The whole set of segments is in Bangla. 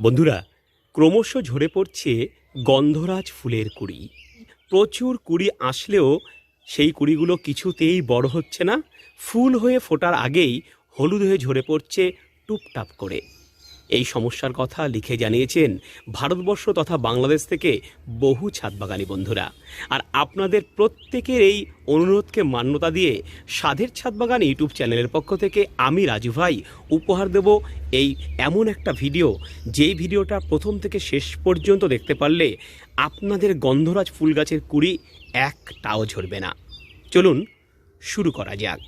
বন্ধুরা, ক্রমশ ঝরে পড়ছে গন্ধরাজ ফুলের কুড়ি। প্রচুর কুড়ি আসলেও সেই কুড়িগুলো কিছুতেই বড় হচ্ছে না। ফুল হয়ে ফোটার আগেই হলুদ হয়ে ঝরে পড়ছে টুপটাপ করে। এই সমস্যার কথা লিখে জানিয়েছেন ভারতবর্ষ তথা বাংলাদেশ থেকে বহু ছাদবাগানি বন্ধুরা। আর আপনাদের প্রত্যেকের এই অনুরোধকে মান্যতা দিয়ে সাধের ছাদবাগান ইউটিউব চ্যানেলের পক্ষ থেকে আমি রাজু ভাই উপহার দেব এই এমন একটা ভিডিও। যেই ভিডিওটা প্রথম থেকে শেষ পর্যন্ত দেখতে পারলে আপনাদের গন্ধরাজ ফুল গাছের কুড়ি একটাও ঝরবে না। চলুন শুরু করা যাক।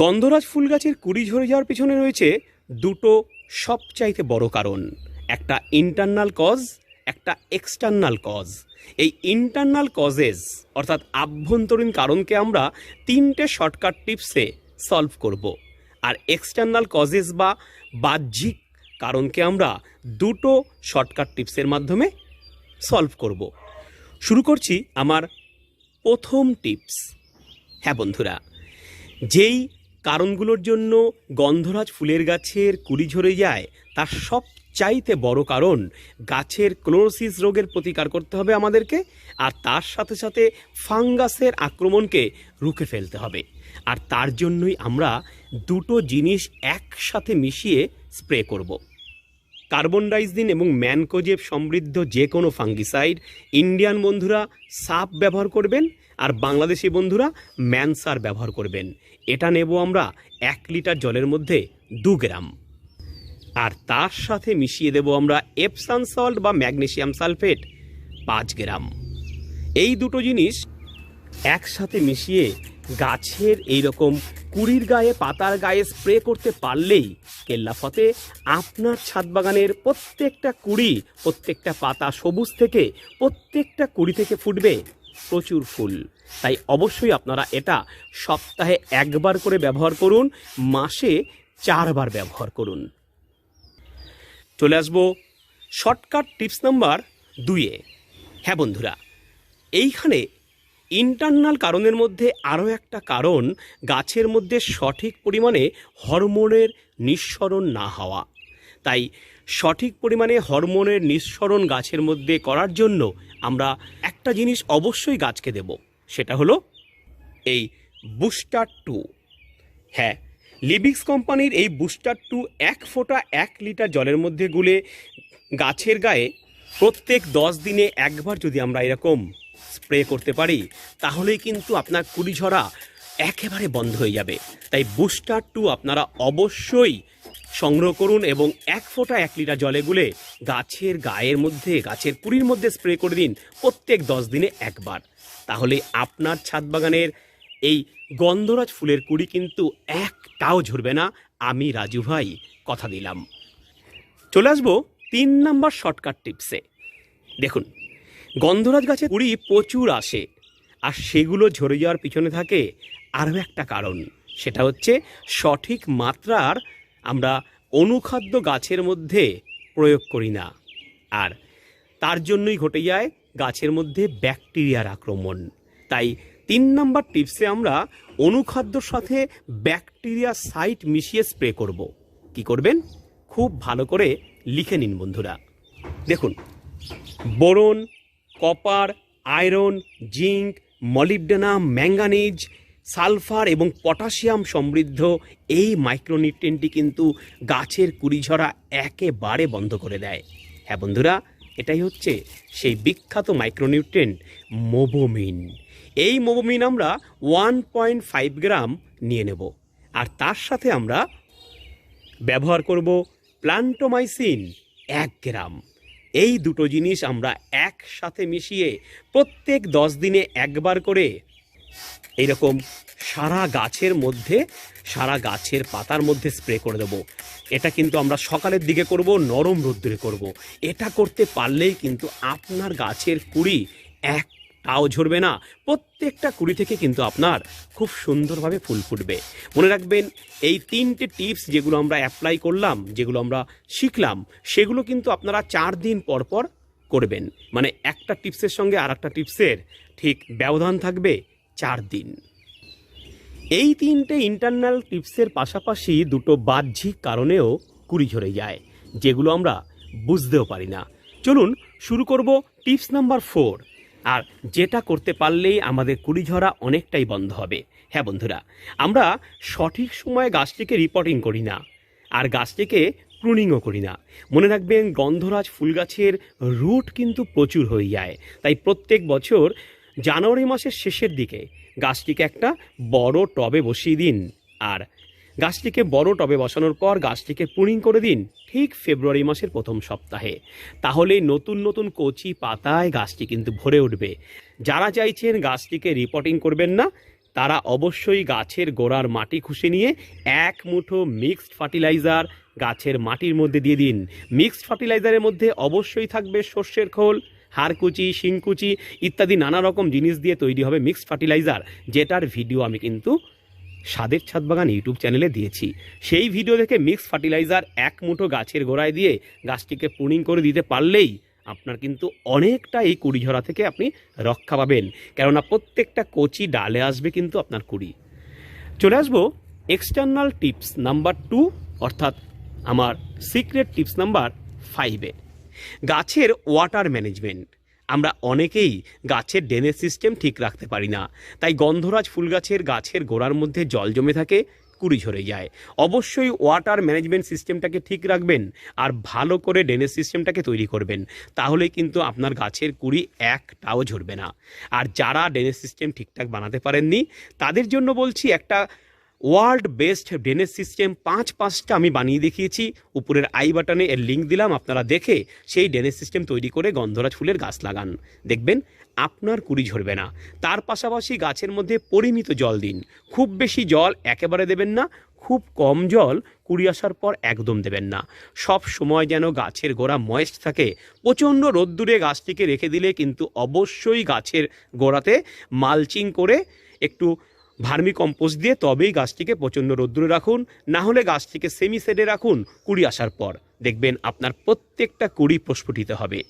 গন্ধরাজ ফুল গাছের কুড়ি ঝরে যাওয়ার পিছনে রয়েছে দুটো সবচাইতে বড় কারণ। একটা ইন্টারনাল কজ একটা এক্সটার্নাল কজ এই ইন্টারনাল কজেস অর্থাৎ আভ্যন্তরীণ কারণকে আমরা তিনটে শর্টকাট টিপসে সলভ করব। আর এক্সটার্নাল কজেস বা বাহ্যিক কারণকে আমরা দুটো শর্টকাট টিপসের মাধ্যমে সলভ করব। শুরু করছি আমার প্রথম টিপস হ্যাঁ বন্ধুরা, যেই কারণগুলোর জন্য গন্ধরাজ ফুলের গাছের কুড়ি ঝরে যায়, তার সব চাইতে বড় কারণ গাছের ক্লোরোসিস রোগের প্রতিকার করতে হবে আমাদেরকে, আর তার সাথে সাথে ফাঙ্গাসের আক্রমণকে রুখে ফেলতে হবে আর তার জন্যই আমরা দুটো জিনিস একসাথে মিশিয়ে স্প্রে করব। কার্বন ডাইজিন এবং ম্যানকোজেব সমৃদ্ধ যে কোনো ফাঙ্গিসাইড, ইন্ডিয়ান বন্ধুরা সাপ ব্যবহার করবেন আর বাংলাদেশি বন্ধুরা ম্যানসার ব্যবহার করবেন। এটা নেব আমরা এক লিটার জলের মধ্যে দু গ্রাম। আর তার সাথে মিশিয়ে দেব আমরা এপসান সল্ট বা ম্যাগনেসিয়াম সালফেট পাঁচ গ্রাম। এই দুটো জিনিস একসাথে মিশিয়ে গাছের এই রকম কুড়ির গায়ে, পাতার গায়ে স্প্রে করতে পারলেই কেল্লাফতে আপনার ছাদ বাগানের প্রত্যেকটা কুড়ি, প্রত্যেকটা পাতা সবুজ থেকে প্রত্যেকটা কুড়ি থেকে ফুটবে প্রচুর ফুল। তাই অবশ্যই আপনারা এটা সপ্তাহে একবার করে ব্যবহার করুন, মাসে চারবার ব্যবহার করুন। চলে আসব শর্টকাট টিপস নাম্বার দুইয়ে। হ্যাঁ বন্ধুরা, এইখানে ইন্টারনাল কারণের মধ্যে আরও একটা কারণ, গাছের মধ্যে সঠিক পরিমাণে হরমোনের নিঃসরণ না হওয়া। তাই সঠিক পরিমাণে হরমোনের নিঃসরণ গাছের মধ্যে করার জন্য আমরা একটা জিনিস অবশ্যই গাছকে দেব, সেটা হলো এই বুস্টার টু। হ্যাঁ লিবিক্স কোম্পানির এই বুস্টার টু এক ফোঁটা এক লিটার জলের মধ্যে গুলে গাছের গায়ে প্রত্যেক দশ দিনে একবার যদি আমরা এরকম স্প্রে করতে পারি, তাহলেই কিন্তু আপনার কুড়ি ঝরা একেবারে বন্ধ হয়ে যাবে। তাই বুস্টার টু আপনারা অবশ্যই সংগ্রহ করুন এবং এক ফোঁটা এক লিটার জলে গুলে গাছের গায়ের মধ্যে, গাছের কুড়ির মধ্যে স্প্রে করে দিন প্রত্যেক দশ দিনে একবার। তাহলে আপনার ছাদ বাগানের এই গন্ধরাজ ফুলের কুড়ি কিন্তু একটাও ঝরবে না। আমি রাজু ভাই, কথা দিলাম। চলে আসব তিন নাম্বার শর্টকাট টিপসে। দেখুন, গন্ধরাজ গাছে কুড়ি প্রচুর আসে আর সেগুলো ঝরে যাওয়ার পিছনে থাকে আরও একটা কারণ। সেটা হচ্ছে সঠিক মাত্রার আমরা অনুখাদ্য গাছের মধ্যে প্রয়োগ করি না। আর তার জন্যই ঘটে যায় গাছের মধ্যে ব্যাকটেরিয়ার আক্রমণ। তাই তিন নাম্বার টিপসে আমরা অনুখাদ্যর সাথে ব্যাকটেরিয়া সাইট মিশিয়ে স্প্রে করব। কি করবেন? খুব ভালো করে লিখে নিন বন্ধুরা। দেখুন, boron, copper, iron, zinc, molybdenum, manganese sulphur এবং পটাশিয়াম সমৃদ্ধ এই মাইক্রোনিউট্রিয়েন্টটি কিন্তু গাছের কুড়ি ঝরা একেবারে বন্ধ করে দেয়। হ্যাঁ বন্ধুরা, এটাই হচ্ছে সেই বিখ্যাত মাইক্রোনিউট্রিয়েন্ট মোবোমিন। এই মোবোমিন আমরা ওয়ান পয়েন্ট ফাইভ গ্রাম নিয়ে নেব। আর তার সাথে আমরা ব্যবহার করব প্লান্টোমাইসিন এক গ্রাম। এই দুটো জিনিস আমরা একসাথে মিশিয়ে প্রত্যেক দশ দিনে একবার করে এইরকম সারা গাছের মধ্যে, সারা গাছের পাতার মধ্যে স্প্রে করে দেবো। এটা কিন্তু আমরা সকালের দিকে করব, নরম রোদ্দুরে করব। এটা করতে পারলেই কিন্তু আপনার গাছের কুড়ি একটাও ঝরবে না, প্রত্যেকটা কুড়ি থেকে কিন্তু আপনার খুব সুন্দরভাবে ফুল ফুটবে। মনে রাখবেন, এই তিনটে টিপস যেগুলো আমরা অ্যাপ্লাই করলাম, যেগুলো আমরা শিখলাম, সেগুলো কিন্তু আপনারা চার দিন পর পর করবেন। মানে একটা টিপসের সঙ্গে আর একটা টিপসের ঠিক ব্যবধান থাকবে চার দিন। এই তিনটে ইন্টারনাল টিপসের পাশাপাশি দুটো বাহ্যিক কারণেও কুড়ি ঝরে যায়, যেগুলো আমরা বুঝতেও পারি না। চলুন শুরু করব টিপস নাম্বার ফোর আর যেটা করতে পারলেই আমাদের কুড়ি ঝরা অনেকটাই বন্ধ হবে। হ্যাঁ বন্ধুরা, আমরা সঠিক সময়ে গাছটিকে রিপোর্টিং করি না, আর গাছটিকে প্রুনিংও করি না। মনে রাখবেন, গন্ধরাজ ফুল গাছের রুট কিন্তু প্রচুর হয়ে যায়, তাই প্রত্যেক বছর জানুয়ারি মাসের শেষের দিকে গাছটিকে একটা বড় টবে বসিয়ে দিন। আর গাছটিকে বড় টবে বসানোর পর গাছটিকে প্রুনিং করে দিন ঠিক ফেব্রুয়ারি মাসের প্রথম সপ্তাহে। তাহলে নতুন নতুন কচি পাতায় গাছটি কিন্তু ভরে উঠবে। যারা চাইছেন গাছটিকে রিপোর্টিং করবেন না, তারা অবশ্যই গাছের গোড়ার মাটি খুশে নিয়ে এক মুঠো মিক্সড ফার্টিলাইজার গাছের মাটির মধ্যে দিয়ে দিন। মিক্সড ফার্টিলাইজারের মধ্যে অবশ্যই থাকবে সর্ষের খোল হাড়কুচি, শিংকুচি ইত্যাদি নানা রকম জিনিস দিয়ে তৈরি হবে মিক্সড ফার্টিলাইজার যেটার ভিডিও আমি কিন্তু স্বাদের ছাদ বাগান ইউটিউব চ্যানেলে দিয়েছি। সেই ভিডিও দেখে মিক্স ফার্টিলাইজার এক মুঠো গাছের গোড়ায় দিয়ে গাছটিকে পুনিং করে দিতে পারলেই আপনার কিন্তু অনেকটা এই কুড়ি ঝরা থেকে আপনি রক্ষা পাবেন। কেননা প্রত্যেকটা কচি ডালে আসবে কিন্তু আপনার কুড়ি। চলে আসব এক্সটার্নাল টিপস নাম্বার টু অর্থাৎ আমার সিক্রেট টিপস নাম্বার ফাইভে গাছের ওয়াটার ম্যানেজমেন্ট আমরা অনেকেই গাছের ড্রেনেজ সিস্টেম ঠিক রাখতে পারি না, তাই গন্ধরাজ ফুল গাছের গাছের গোড়ার মধ্যে জল জমে থাকে, কুড়ি ঝরে যায়। অবশ্যই ওয়াটার ম্যানেজমেন্ট সিস্টেমটাকে ঠিক রাখবেন আর ভালো করে ড্রেনেজ সিস্টেমটাকে তৈরি করবেন তাহলে কিন্তু আপনার গাছের কুড়ি একটাও ঝরবে না। আর যারা ড্রেনেজ সিস্টেম ঠিকঠাক বানাতে পারেননি, তাদের জন্য বলছি একটা ওয়ার্ল্ড বেস্ট ড্রেনেজ সিস্টেম পাঁচ পাঁচটা আমি বানিয়ে দেখিয়েছি। উপরের আই বাটনে এর লিঙ্ক দিলাম, আপনারা দেখে সেই ড্রেনেজ সিস্টেম তৈরি করে গন্ধরাজ ফুলের গাছ লাগান। দেখবেন আপনার কুড়ি ঝরবে না। তার পাশাপাশি গাছের মধ্যে পরিমিত জল দিন। খুব বেশি জল একেবারে দেবেন না, খুব কম জল কুড়ি আসার পর একদম দেবেন না। সব সময় যেন গাছের গোড়া ময়েস্ট থাকে। প্রচণ্ড রোদ্দুরে গাছটিকে রেখে দিলে কিন্তু অবশ্যই গাছের গোড়াতে মালচিং করে একটু ভার্মি কম্পোস্ট দিয়ে তবেই গাছটিকে প্রচণ্ড রোদ্দুরে রাখুন, না হলে গাছটিকে সেমি সেডে রাখুন কুড়ি আসার পর। দেখবেন আপনার প্রত্যেকটা কুড়ি প্রস্ফুটিত হবে।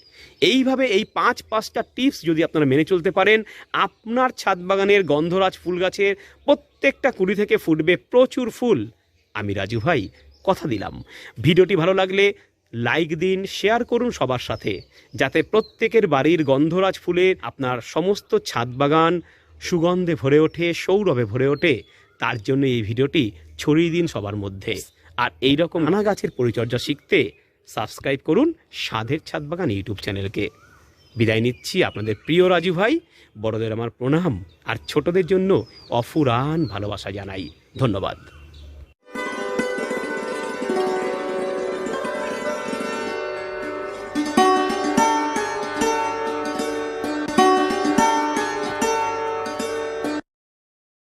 এইভাবে এই পাঁচ, পাঁচটা টিপস যদি আপনারা মেনে চলতে পারেন, আপনার ছাদ বাগানের গন্ধরাজ ফুল গাছের প্রত্যেকটা কুড়ি থেকে ফুটবে প্রচুর ফুল। আমি রাজু ভাই, কথা দিলাম। ভিডিওটি ভালো লাগলে লাইক দিন, শেয়ার করুন সবার সাথে। যাতে প্রত্যেকের বাড়ির গন্ধরাজ ফুলের আপনার সমস্ত ছাদ বাগান সুগন্ধে ভরে ওঠে, সৌরভে ভরে ওঠে। তার জন্য এই ভিডিওটি ছড়িয়ে দিন সবার মধ্যে। আর এই রকম নানা গাছের পরিচর্যা শিখতে সাবস্ক্রাইব করুন সাধের ছাদ বাগান ইউটিউব চ্যানেলকে। বিদায় নিচ্ছি আপনাদের প্রিয় রাজু ভাই, বড়দের আমার প্রণাম, আর ছোটদের জন্য অফুরান ভালোবাসা জানাই। ধন্যবাদ।